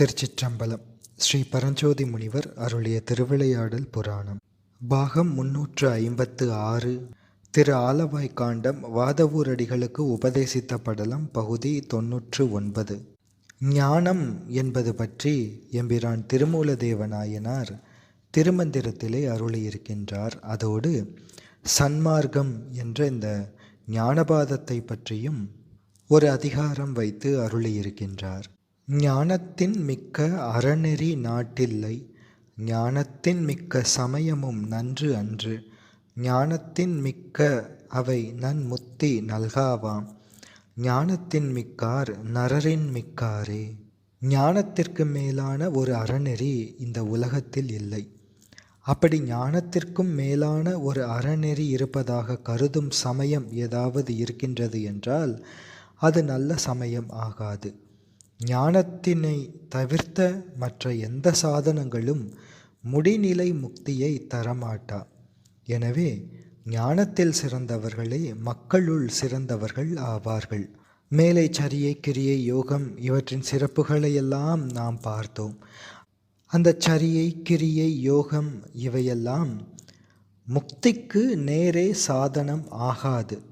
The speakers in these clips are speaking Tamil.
திருச்சிற்றம்பலம். ஸ்ரீ பரஞ்சோதி முனிவர் அருளிய திருவிளையாடல் புராணம். பாகம் முன்னூற்று ஐம்பத்து ஆறு. திரு ஆலவாய் காண்டம் வாதவூரடிகளுக்கு உபதேசித்த படலம் பகுதி தொன்னூற்று ஒன்பது. ஞானம் என்பது பற்றி எம்பிரான் திருமூலதேவநாயனார் திருமந்திரத்திலே அருளியிருக்கின்றார். அதோடு சன்மார்க்கம் என்ற இந்த ஞானபாதத்தை பற்றியும் ஒரு அதிகாரம் வைத்து அருளியிருக்கின்றார். ஞானத்தின் மிக்க அறநெறி நாட்டில்லை. ஞானத்தின் மிக்க சமயமும் நன்று அன்று. ஞானத்தின் மிக்க அவை நன்முத்தி நல்காவாம். ஞானத்தின் மிக்கார் நரரின் மிக்காரே. ஞானத்திற்கு மேலான ஒரு அறநெறி இந்த உலகத்தில் இல்லை. அப்படி ஞானத்திற்கும் மேலான ஒரு அறநெறி இருப்பதாக கருதும் சமயம் ஏதாவது இருக்கின்றது என்றால் அது நல்ல சமயம் ஆகாது. ஞானத்தினை தவிர்த்த மற்ற எந்த சாதனங்களும் முடிநிலை முக்தியை தரமாட்டா. எனவே ஞானத்தில் சிறந்தவர்களே மக்களுள் சிறந்தவர்கள் ஆவார்கள். மேலே சரியை கிரியை யோகம் இவற்றின் சிறப்புகளையெல்லாம் நாம் பார்த்தோம். அந்த சரியை கிரியை யோகம் இவையெல்லாம் முக்திக்கு நேரே சாதனம் ஆகாது.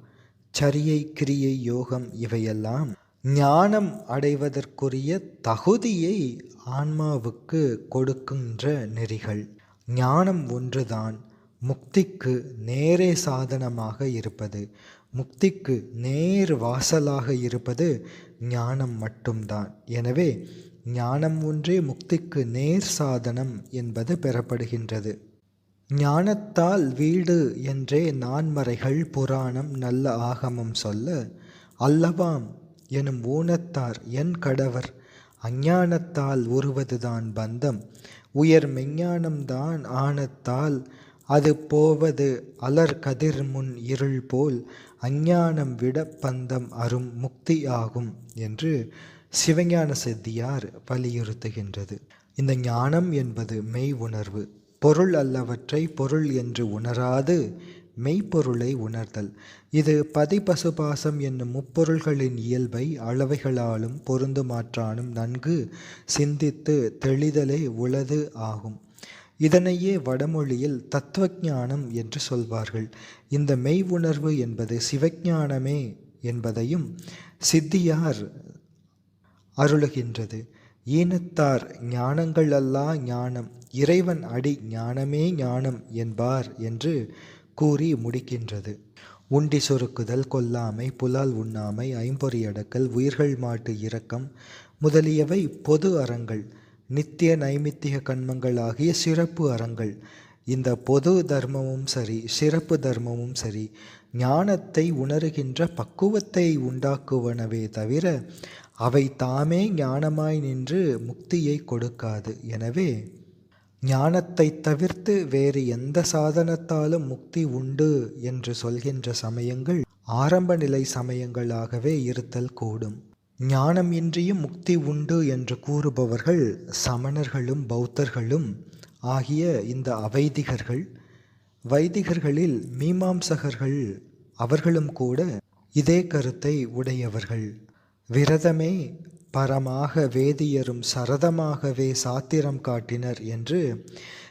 சரியை கிரியை யோகம் இவையெல்லாம் ஞானம் அடைவதற்குரிய தகுதியை ஆன்மாவுக்கு கொடுக்கின்ற நெறிகள். ஞானம் ஒன்றுதான் முக்திக்கு நேரே சாதனமாக இருப்பது. முக்திக்கு நேர் வாசலாக இருப்பது ஞானம் மட்டும்தான். எனவே ஞானம் ஒன்றே முக்திக்கு நேர் சாதனம் என்பது பெறப்படுகின்றது. ஞானத்தால் வீடு என்றே நான்மறைகள் புராணம் நல்ல ஆகமம் சொல்ல அல்லவாம் எனும் ஊனத்தார் என் கடவர். அஞ்ஞானத்தால் உருவதுதான் பந்தம். உயர் மெஞ்ஞானம்தான் ஆனத்தால் அது போவது அலர் கதிர் முன் இருள் போல் அஞ்ஞானம் விட பந்தம் அரும் முக்தி ஆகும் என்று சிவஞான செத்தியார் வலியுறுத்துகின்றது. இந்த ஞானம் என்பது மெய் உணர்வு. பொருள் அல்லவற்றை பொருள் என்று உணராது மெய்ப்பொருளை உணர்தல். இது பதிபசுபாசம் என்னும் முப்பொருள்களின் இயல்பை அளவைகளாலும் பொருந்துமாற்றானும் நன்கு சிந்தித்து தெளிதலே உளது ஆகும். இதனையே வடமொழியில் தத்துவஞானம் என்று சொல்வார்கள். இந்த மெய் உணர்வு என்பது சிவஞானமே என்பதையும் சித்தியார் அருளுகின்றது. ஈனத்தார் ஞானங்களல்லா ஞானம் இறைவன் அடி ஞானமே ஞானம் என்பார் என்று கூறி முடிக்கின்றது. உண்டி சொருக்குதல் கொல்லாமை புலால் உண்ணாமை ஐம்பொறியடக்கல் உயிர்கள் மாட்டு இரக்கம் முதலியவை பொது அறங்கள். நித்திய நைமித்திய கண்மங்கள் ஆகிய சிறப்பு அறங்கள். இந்த பொது தர்மமும் சரி சிறப்பு தர்மமும் சரி ஞானத்தை உணருகின்ற பக்குவத்தை உண்டாக்குவனவே தவிர அவை தாமே ஞானமாய் நின்று முக்தியை கொடுக்காது. எனவே ஞானத்தை தவிர்த்து வேறு எந்த சாதனத்தாலும் முக்தி உண்டு என்று சொல்கின்ற சமயங்கள் ஆரம்ப நிலை சமயங்களாகவே இருத்தல் கூடும். ஞானம் இன்றியும் முக்தி உண்டு என்று கூறுபவர்கள் சமணர்களும் பௌத்தர்களும் ஆகிய இந்த அவைதிகர்கள் வைதிகர்களில் மீமாம்சகர்கள் அவர்களும் கூட இதே கருத்தை உடையவர்கள். விரதமே பரமாக வேதியரும் சரதமாகவே சாத்திரம் காட்டினர் என்று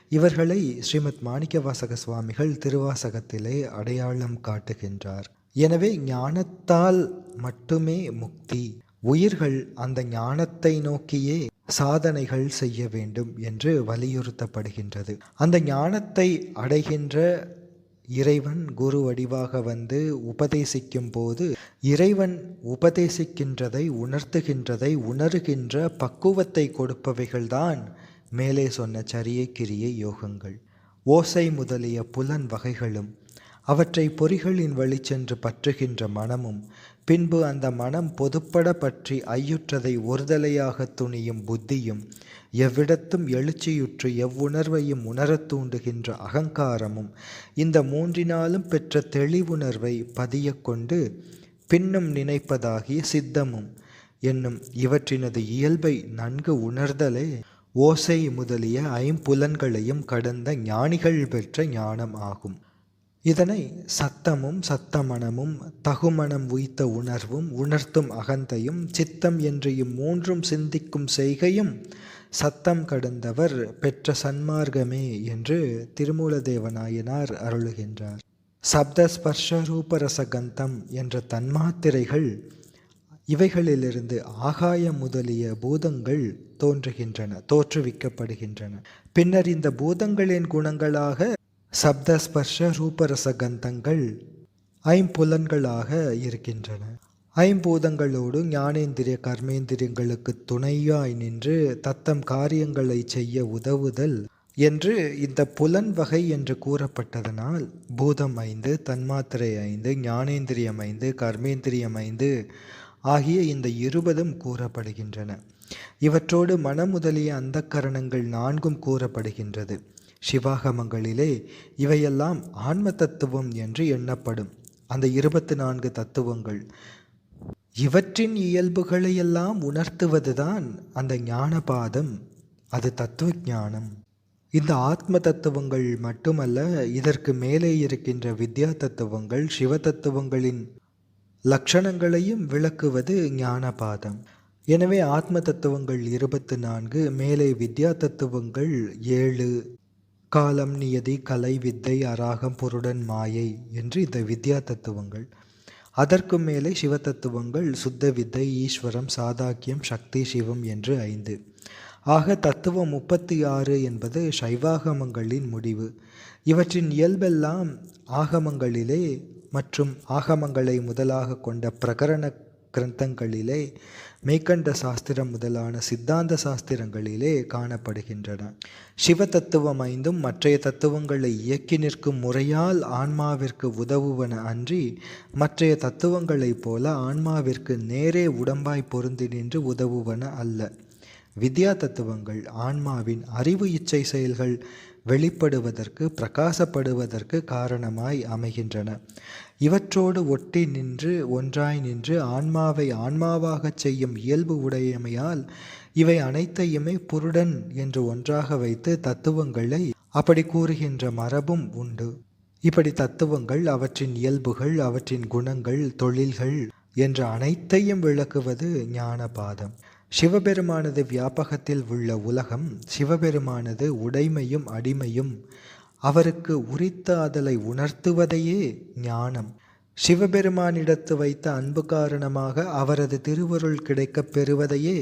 இவர்களை ஸ்ரீமத் மாணிக்கவாசக சுவாமிகள் திருவாசகத்திலே அடையாளம் காட்டுகின்றார். எனவே ஞானத்தால் மட்டுமே முக்தி. உயிர்கள் அந்த ஞானத்தை நோக்கியே சாதனைகள் செய்ய வேண்டும் என்று வலியுறுத்தப்படுகின்றது. அந்த ஞானத்தை அடைகின்ற இறைவன் குரு வடிவாக வந்து உபதேசிக்கும் போது இறைவன் உபதேசிக்கின்றதை உணர்த்துகின்றதை உணர்கின்ற பக்குவத்தை கொடுப்பவைகள்தான் மேலே சொன்ன சரியை கிரியை யோகங்கள். ஓசை முதலிய புலன் வகைகளும் அவற்றை பொறிகளின் வழி சென்று பற்றுகின்ற மனமும் பின்பு அந்த மனம் பொதுப்பட பற்றி ஐயுற்றதை ஒருதலையாக துணியும் புத்தியும் எவ்விடத்தும் எழுச்சியுற்று எவ்வுணர்வையும் உணரத் தூண்டுகின்ற அகங்காரமும் இந்த மூன்றினாலும் பெற்ற தெளிவுணர்வை பதியக்கொண்டு பின்னும் நினைப்பதாகிய சித்தமும் என்னும் இவற்றினது இயல்பை நன்கு உணர்தலே. ஓசை முதலிய ஐம்புலன்களையும் கடந்த ஞானிகள் பெற்ற ஞானம் ஆகும். இதனை சத்தமும் சத்தமனமும் தகுமணம் உய்த்த உணர்வும் உணர்த்தும் அகந்தையும் சித்தம் என்று இம்மூன்றும் சிந்திக்கும் செய்கையும் சத்தம் கடந்தவர் பெற்ற சன்மார்க்கமே என்று திருமூலதேவநாயனார் அருளுகின்றார். சப்த ஸ்பர்ஷ ரூபரசகந்தம் என்ற தன்மாத்திரைகள் இவைகளிலிருந்து ஆகாயம் முதலிய பூதங்கள் தோன்றுகின்றன தோற்றுவிக்கப்படுகின்றன. பின்னர் இந்த பூதங்களின் குணங்களாக சப்த ஸ்பர்ஷ ரூபரசகந்தங்கள் ஐம்புலன்களாக இருக்கின்றன. ஐம்பூதங்களோடு ஞானேந்திரிய கர்மேந்திரியங்களுக்கு துணையாய் நின்று தத்தம் காரியங்களை செய்ய உதவுதல் என்று இந்த புலன் வகை என்று கூறப்பட்டதனால் பூதம் ஐந்து தன்மாத்திரை ஐந்து ஞானேந்திரியம் ஐந்து கர்மேந்திரியம் ஐந்து ஆகிய இந்த இருபதும் கூறப்படுகின்றன. இவற்றோடு மனம் முதலிய அந்த கரணங்கள் நான்கும் கூறப்படுகின்றது. சிவாகமங்களிலே இவையெல்லாம் ஆன்ம தத்துவம் என்று எண்ணப்படும். அந்த இருபத்தி நான்கு தத்துவங்கள். இவற்றின் இயல்புகளையெல்லாம் உணர்த்துவதுதான் அந்த ஞானபாதம். அது தத்துவ ஞானம் இந்த ஆத்ம தத்துவங்கள் மட்டுமல்ல இதற்கு மேலே இருக்கின்ற வித்யா தத்துவங்கள் சிவ தத்துவங்களின் லட்சணங்களையும் விளக்குவது ஞானபாதம். எனவே ஆத்ம தத்துவங்கள் இருபத்து நான்கு மேலே வித்யா தத்துவங்கள் ஏழு காலம் நியதி கலை வித்தை அராகம் பொருடன் மாயை என்று இந்த வித்யா தத்துவங்கள். அதற்கு மேலே சிவ தத்துவங்கள் சுத்த வித்தை ஈஸ்வரம் சாதாக்கியம் சக்தி சிவம் என்று ஐந்து. ஆக தத்துவம் முப்பத்தி ஆறு என்பது சைவாகமங்களின் முடிவு. இவற்றின் இயல்பெல்லாம் ஆகமங்களிலே மற்றும் ஆகமங்களை முதலாக கொண்ட பிரகரண கிரந்தங்களிலே மேக்கண்ட சாஸ்திரம் முதலான சித்தாந்த சாஸ்திரங்களிலே காணப்படுகின்றன. சிவ தத்துவம் ஐந்தும் மற்றைய தத்துவங்களை இயக்கி நிற்கும் முறையால் ஆன்மாவிற்கு உதவுவன அன்றி மற்றைய தத்துவங்களைப் போல ஆன்மாவிற்கு நேரே உடம்பாய் பொருந்தி நின்று உதவுவன அல்ல. வித்யா தத்துவங்கள் ஆன்மாவின் அறிவு இச்சை செயல்கள் வெளிப்படுவதற்கு பிரகாசப்படுவதற்கு காரணமாய் அமைகின்றன. இவற்றோடு ஒட்டி நின்று ஒன்றாய் நின்று ஆன்மாவை ஆன்மாவாகச் செய்யும் இயல்பு உடையமையால் இவை அனைத்தையுமே புருடன் என்று ஒன்றாக வைத்து தத்துவங்களை அப்படி கூறுகின்ற மரபும் உண்டு. இப்படி தத்துவங்கள் அவற்றின் இயல்புகள் அவற்றின் குணங்கள் தொழில்கள் என்ற அனைத்தையும் விளக்குவது ஞானபாதம். சிவபெருமானது வியாபகத்தில் உள்ள உலகம் சிவபெருமானது உடைமையும் அடிமையும் அவருக்கு உரித்த அதலை உணர்த்துவதையே ஞானம். சிவபெருமானிடத்து வைத்த அன்பு காரணமாக அவரது திருவருள் கிடைக்கப் பெறுவதையே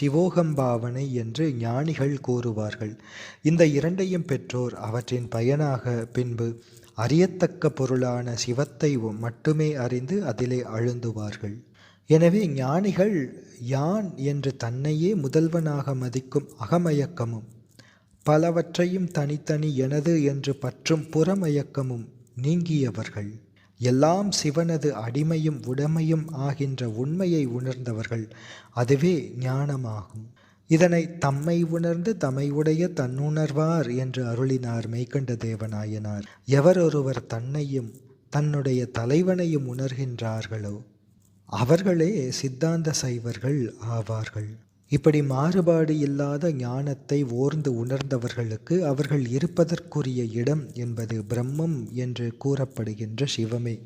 சிவோகம்பாவனை என்று ஞானிகள் கூறுவார்கள். இந்த இரண்டையும் பெற்றோர் அவற்றின் பயனாக பின்பு அறியத்தக்க பொருளான சிவத்தை மட்டுமே அறிந்து அதிலே அழுந்துவார்கள். எனவே ஞானிகள் யான் என்று தன்னையே முதல்வனாக மதிக்கும் அகமயக்கமும் பலவற்றையும் தனித்தனி எனது என்று பற்றும் புறமயக்கமும் நீங்கியவர்கள். எல்லாம் சிவனது அடிமையும் உடைமையும் ஆகின்ற உண்மையை உணர்ந்தவர்கள் அதுவே ஞானமாகும். இதனை தம்மை உணர்ந்து தம்மை உடைய தன்னுணர்வார் என்று அருளினார் மெய்கண்ட தேவநாயனார். எவர் ஒருவர் தன்னையும் தன்னுடைய தலைவனையும் உணர்கின்றார்களோ அவர்களே சித்தாந்த சைவர்கள் ஆவார்கள். இப்படி மாறுபாடு இல்லாத ஞானத்தை ஓர்ந்து உணர்ந்தவர்களுக்கு அவர்கள் இருப்பதற்குரிய இடம் என்பது பிரம்மம் என்று கூறப்படுகின்ற சிவமே.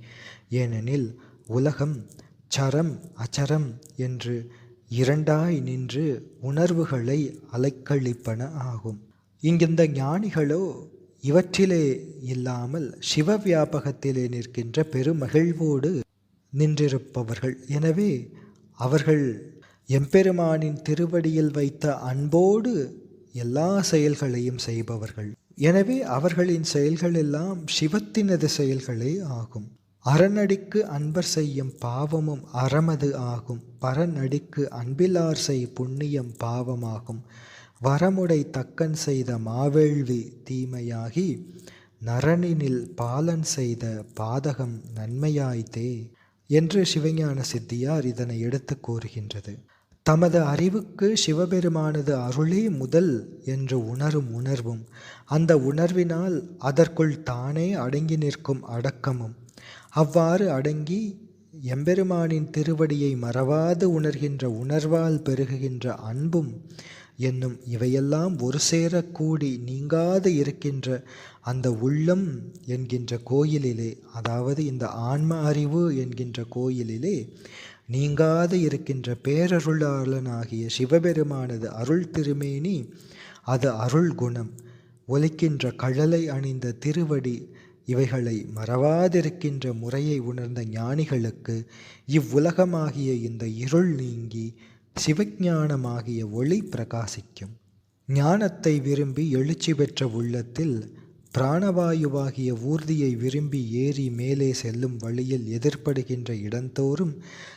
ஏனெனில் உலகம் சரம் அச்சரம் என்று இரண்டாய் நின்று உணர்வுகளை அலைக்கழிப்பன ஆகும். இங்கிருந்த ஞானிகளோ இவற்றிலே இல்லாமல் சிவ வியாபகத்திலே நிற்கின்ற பெருமகிழ்வோடு நின்றிருப்பவர்கள். எனவே அவர்கள் எம்பெருமானின் திருவடியில் வைத்த அன்போடு எல்லா செயல்களையும் செய்பவர்கள். எனவே அவர்களின் செயல்கள் எல்லாம் சிவத்தினது செயல்களே ஆகும். அறநடிக்கு அன்பர் செய்யும் பாவமும் அறமது ஆகும். பரநடிக்கு அன்பிலார் செய் புண்ணியம் பாவமாகும். வரமுடை தக்கன் செய்த மாவேள்வி தீமையாகி நரனினில் பாலன் செய்த பாதகம் நன்மையாய்தே என்று சிவஞான சித்தியார் இதனை எடுத்து கூறுகின்றது. தமது அறிவுக்கு சிவபெருமானது அருளே முதல் என்று உணரும் உணர்வும். அந்த உணர்வினால் அதற்குள் தானே அடங்கி நிற்கும் அடக்கமும். அவ்வாறு அடங்கி எம்பெருமானின் திருவடியை மறவாது உணர்கின்ற உணர்வால் பெருகுகின்ற அன்பும் என்னும் இவையெல்லாம் ஒரு சேர கூடி நீங்காது இருக்கின்ற அந்த உள்ளம் என்கின்ற கோயிலிலே அதாவது இந்த ஆன்ம அறிவு என்கின்ற கோயிலிலே நீங்காது இருக்கின்ற பேரருளாளனாகிய சிவபெருமானது அருள் திருமேனி அது அருள் குணம். ஒலிக்கின்ற கழலை அணிந்த திருவடி இவைகளை மறவாதிருக்கின்ற முறையை உணர்ந்த ஞானிகளுக்கு இவ்வுலகமாகிய இந்த இருள் நீங்கி சிவஞானமாகிய ஒளி பிரகாசிக்கும். ஞானத்தை விரும்பி எழுச்சி பெற்ற உள்ளத்தில் பிராணவாயுவாகிய ஊர்தியை விரும்பி ஏறி மேலே செல்லும் வழியில் எதிர்ப்படுகின்ற இடந்தோறும்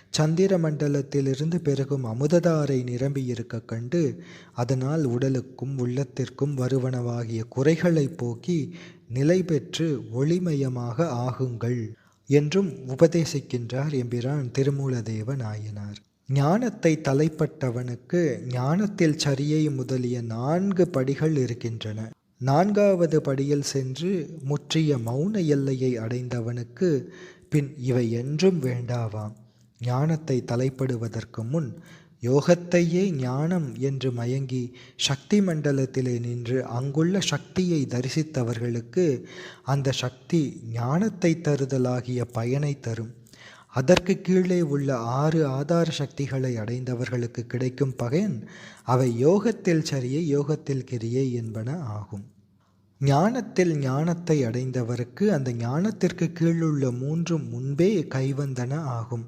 சந்திர மண்டலத்திலிருந்து பெருகும் அமுததாரை நிரம்பியிருக்க கண்டு அதனால் உடலுக்கும் உள்ளத்திற்கும் வருவனவாகிய குறைகளை போக்கி நிலை பெற்று ஒளிமயமாக ஆகுங்கள் என்றும் உபதேசிக்கின்றார் எம்பிரான் திருமூலதேவ நாயனார் ஞானத்தை தலைப்பட்டவனுக்கு ஞானத்தில் சரியை முதலிய நான்கு படிகள் இருக்கின்றன. நான்காவது படியில் சென்று முற்றிய மௌன எல்லையை அடைந்தவனுக்கு பின் இவை என்றும் வேண்டாவாம். ஞானத்தை தலைப்படுவதற்கு முன் யோகத்தையே ஞானம் என்று மயங்கி சக்தி மண்டலத்திலே நின்று அங்குள்ள சக்தியை தரிசித்தவர்களுக்கு அந்த சக்தி ஞானத்தை தருதலாகிய பயனை தரும். அதற்கு கீழே உள்ள ஆறு ஆதார சக்திகளை அடைந்தவர்களுக்கு கிடைக்கும் பகையன் அவை யோகத்தில் சரியை யோகத்தில் கிரியை என்பன ஆகும். ஞானத்தில் ஞானத்தை அடைந்தவருக்கு அந்த ஞானத்திற்கு கீழுள்ள மூன்றும் முன்பே கைவந்தன ஆகும்.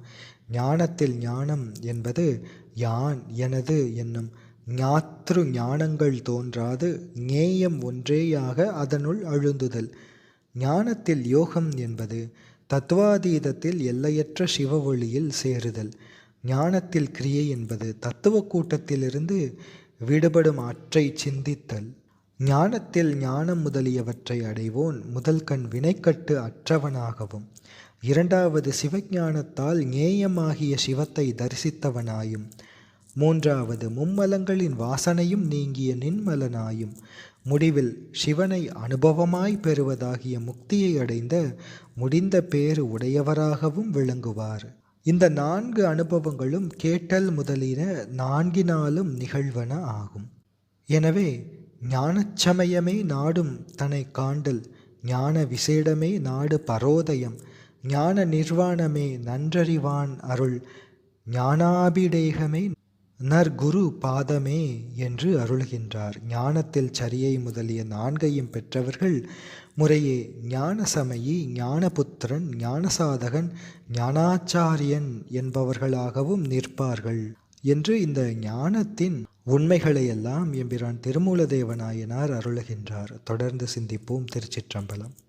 ஞானத்தில் ஞானம் என்பது யான் எனது என்னும் ஞாத்ரு ஞானங்கள் தோன்றாது ஞேயம் ஒன்றேயாக அதனுள் அழுந்துதல். ஞானத்தில் யோகம் என்பது தத்துவாதீதத்தில் எல்லையற்ற சிவ ஒளியில் சேருதல். ஞானத்தில் கிரியை என்பது தத்துவ கூட்டத்திலிருந்து விடுபடும் ஆற்றை சிந்தித்தல். ஞானத்தில் ஞானம் முதலியவற்றை அடைவோன் முதல் கண் வினைக்கட்டு அற்றவனாகவும் இரண்டாவது சிவஞானத்தால் ஞேயமாகிய சிவத்தை தரிசித்தவனாயும் மூன்றாவது மும்மலங்களின் வாசனையும் நீங்கிய நின்மலனாயும் முடிவில் சிவனை அனுபவமாய் பெறுவதாகிய முக்தியை அடைந்த முடிந்த பேறு உடையவராகவும் விளங்குவார். இந்த நான்கு அனுபவங்களும் கேட்டல் முதலின நான்கினாலும் நிகழ்வன ஆகும். எனவே ஞானச்சமயமே நாடும் தன்னை காண்டல் ஞான விசேடமே நாடு பரோதயம் ஞான நிர்வாணமே நன்றறிவான் அருள் ஞானாபிடேகமே நற்குரு பாதமே என்று அருள்கின்றார். ஞானத்தில் சரியை முதலிய நான்கையும் பெற்றவர்கள் முறையே ஞானசமயி ஞானபுத்திரன் ஞானசாதகன் ஞானாச்சாரியன் என்பவர்களாகவும் நிற்பார்கள். என்று இந்த ஞானத்தின் உண்மைகளையெல்லாம் எம்பிரான் திருமூலதேவநாயனார் அருளுகின்றார். தொடர்ந்து சிந்திப்போம் திருச்சிற்றம்பலம்.